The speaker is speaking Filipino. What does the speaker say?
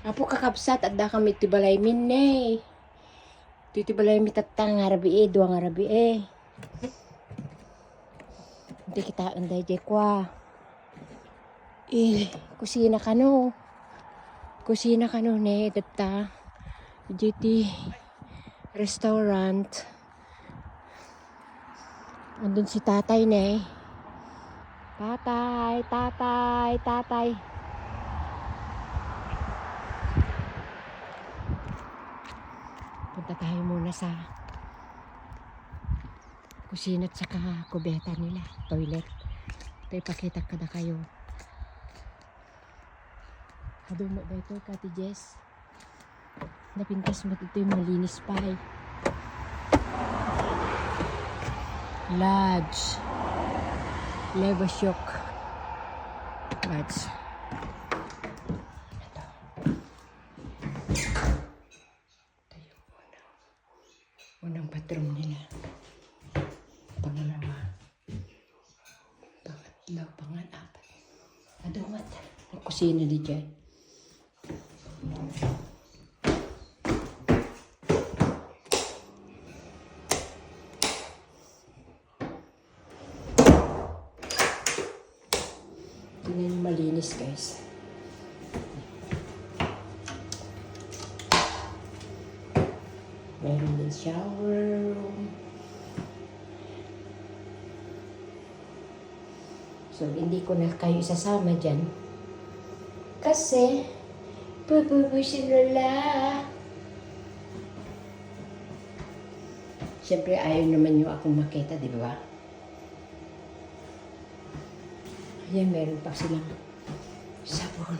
Apo kakabsat at da kami tibalay min ne. Titibalay mi tatang ngarabi e, dua ngarabi e. Hindi kita anday je kwa. Eh, kusina ka no. Kusina ka no ne, data. GT restaurant. Andun si tatay ne. Tatay, tatay, tatay. Punta tayo muna sa kusina at saka kubeta nila, toilet. Ito ipakita ka na kayo. Kaduma ba ito, Kati Jess? Napintas mo ito yung malinis pa eh. Lodge. Levasyok. Lodge. Ito. Ito yung unang, unang bathroom nila. Pangalawa. Pangatlo, pangalapat. Adumat. Ang kusina di dyan. Tingnan malinis guys. Meron din shower. So, hindi ko na kayo isasama dyan. Kasi, pupubusin nila. Siyempre, ayaw naman yung akong makita, di ba? Ayan, meron pa silang sabon.